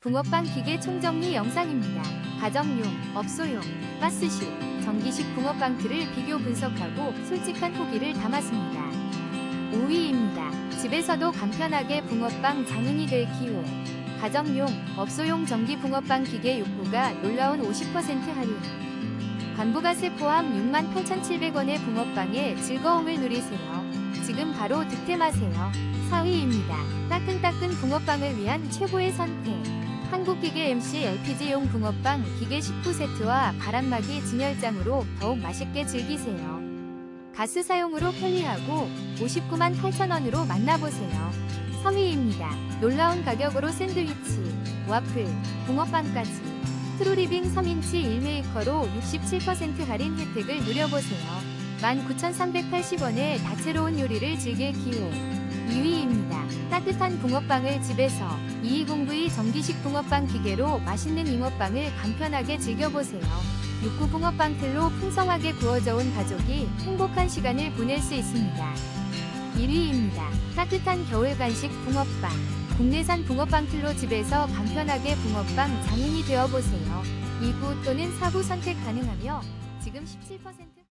붕어빵 기계 총정리 영상입니다. 가정용, 업소용, 가스식, 전기식 붕어빵 틀을 비교 분석하고 솔직한 후기를 담았습니다. 5위입니다. 집에서도 간편하게 붕어빵 장인이 될 기회. 가정용, 업소용 전기 붕어빵 기계 6구가 놀라운 50% 할인. 관부가세 포함 68,700원의 붕어빵의 즐거움을 누리세요. 지금 바로 득템하세요. 4위입니다. 따끈따끈 붕어빵을 위한 최고의 선택. 한국기계 MC LPG용 붕어빵 기계 19세트와 바람막이 진열장으로 더욱 맛있게 즐기세요. 가스 사용으로 편리하고 59만 8천원으로 만나보세요. 3위입니다. 놀라운 가격으로 샌드위치, 와플, 붕어빵까지. 트루리빙 3인치 1메이커로 67% 할인 혜택을 누려보세요. 19,380원의 다채로운 요리를 즐길 기회. 2위입니다. 따뜻한 붕어빵을 집에서 220V 전기식 붕어빵 기계로 맛있는 잉어빵을 간편하게 즐겨보세요. 육구 붕어빵 틀로 풍성하게 구워져 온 가족이 행복한 시간을 보낼 수 있습니다. 1위입니다. 따뜻한 겨울 간식 붕어빵. 국내산 붕어빵 틀로 집에서 간편하게 붕어빵 장인이 되어보세요. 2구 또는 4구 선택 가능하며 지금 17%